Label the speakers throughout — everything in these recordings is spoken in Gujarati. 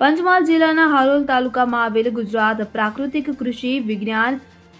Speaker 1: પંચમહાલ જિલ્લાના હાલોલ તાલુકામાં આવેલ ગુજરાત પ્રાકૃતિક કૃષિ વિજ્ઞાન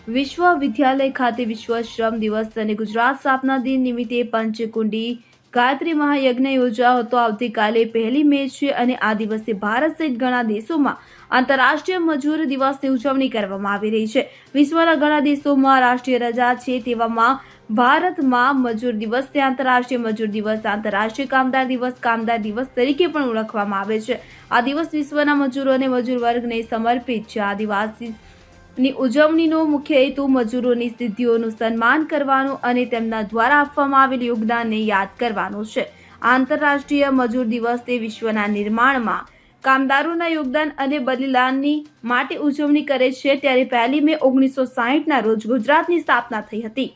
Speaker 1: વિશ્વવિદ્યાલય ખાતે વિશ્વ શ્રમ દિવસ અને ગુજરાત સ્થાપના દિન નિમિત્તે પંચકુંડી ગાયત્રી મહાયજ્ઞ યોજાયો હતો. આવતીકાલે પહેલી મે છે અને આ દિવસે ભારત સહિત ઘણા દેશોમાં આંતરરાષ્ટ્રીય મજૂર દિવસની ઉજવણી કરવામાં આવી રહી છે. વિશ્વના ઘણા દેશોમાં રાષ્ટ્રીય રજા છે તેવામાં ભારતમાં મજૂર દિવસને આંતરરાષ્ટ્રીય મજૂર દિવસ, આંતરરાષ્ટ્રીય કામદાર દિવસ કામદાર દિવસ તરીકે પણ ઓળખવામાં આવે છે. આ દિવસ વિશ્વના મજૂરો અને મજૂર વર્ગને સમર્પિત છે. આદિવાસીની ઉજવણીનો મુખ્ય હેતુ મજૂરોની સિદ્ધિઓનું સન્માન કરવાનો અને તેમના દ્વારા આપવામાં આવેલ યોગદાનને યાદ કરવાનો છે. આંતરરાષ્ટ્રીય મજૂર દિવસ તે વિશ્વના નિર્માણમાં કામદારોના યોગદાન અને બલિદાનની માટે ઉજવણી કરે છે. ત્યારે પહેલી મે ઓગણીસો સાહીઠના રોજ ગુજરાતની સ્થાપના થઈ હતી.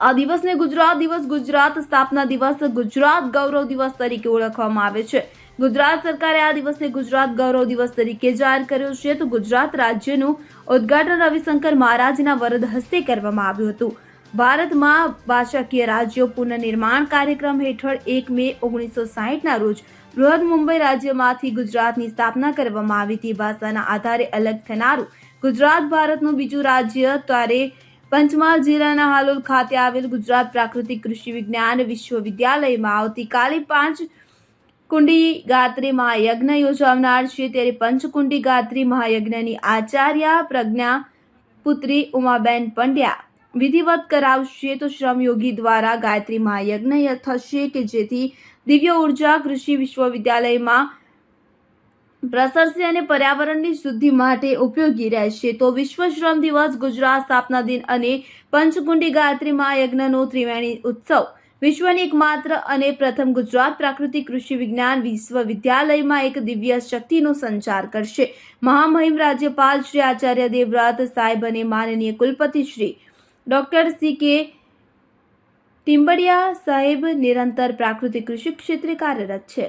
Speaker 1: આ દિવસને ગુજરાત દિવસ, ગુજરાત સ્થાપના દિવસ, ગુજરાત ગૌરવ દિવસ તરીકે ઓળખવામાં આવે છે. ગુજરાત સરકારે આ દિવસને ગુજરાત ગૌરવ દિવસ તરીકે જાહેર કર્યો છે. તો ગુજરાત રાજ્યનું ઉદ્ઘાટન રવિશંકર મહારાજના વરદ હસ્તે કરવામાં આવ્યું હતું. ભારતમાં ભાષાકીય રાજ્યો પુનર્નિર્માણ કાર્યક્રમ હેઠળ એક મે ઓગણીસો સાહીઠના રોજ બૃહદ મુંબઈ રાજ્યમાંથી ગુજરાતની સ્થાપના કરવામાં આવી હતી. ભાષાના આધારે અલગ થનારું ગુજરાત ભારતનું બીજું રાજ્ય, ત્યારે પંચમહાલ જિલ્લાના હાલોલ ખાતે આવેલ ગુજરાત પ્રાકૃતિક કૃષિ વિજ્ઞાન વિશ્વવિદ્યાલયમાં આવતીકાલે પાંચ કુંડી ગાત્રી મહાયજ્ઞ યોજાનાર છે. ત્યારે પંચકુંડી ગાત્રી મહાયજ્ઞની આચાર્ય, પ્રજ્ઞા પુત્રી ઉમાબેન પંડ્યા વિધિવત કરાવશે તો શ્રમયોગી દ્વારા ગાયત્રી મહાયજ્ઞ થશે કે જેથી દિવ્ય ઊર્જા કૃષિ વિશ્વવિદ્યાલયમાં પ્રસરશે અને પર્યાવરણની શુદ્ધિ માટે ઉપયોગી રહેશે. તો વિશ્વ શ્રમ દિવસ ગુજરાત સ્થાપના દિન અને પંચકુંડી ગાયત્રી મહાયજ્ઞનો ત્રિવેણી ઉત્સવ. વિશ્વની એકમાત્ર અને પ્રથમ ગુજરાત પ્રાકૃતિક કૃષિ વિજ્ઞાન વિશ્વવિદ્યાલયમાં એક દિવ્ય શક્તિનો સંચાર કરશે. મહામહિમ રાજ્યપાલ શ્રી આચાર્ય દેવવ્રત સાહેબ અને માનનીય કુલપતિ શ્રી ડોક્ટર સી કે ટિમ્બડિયા સાહેબ નિરંતર પ્રાકૃતિક કૃષિ ક્ષેત્રે કાર્યરત છે.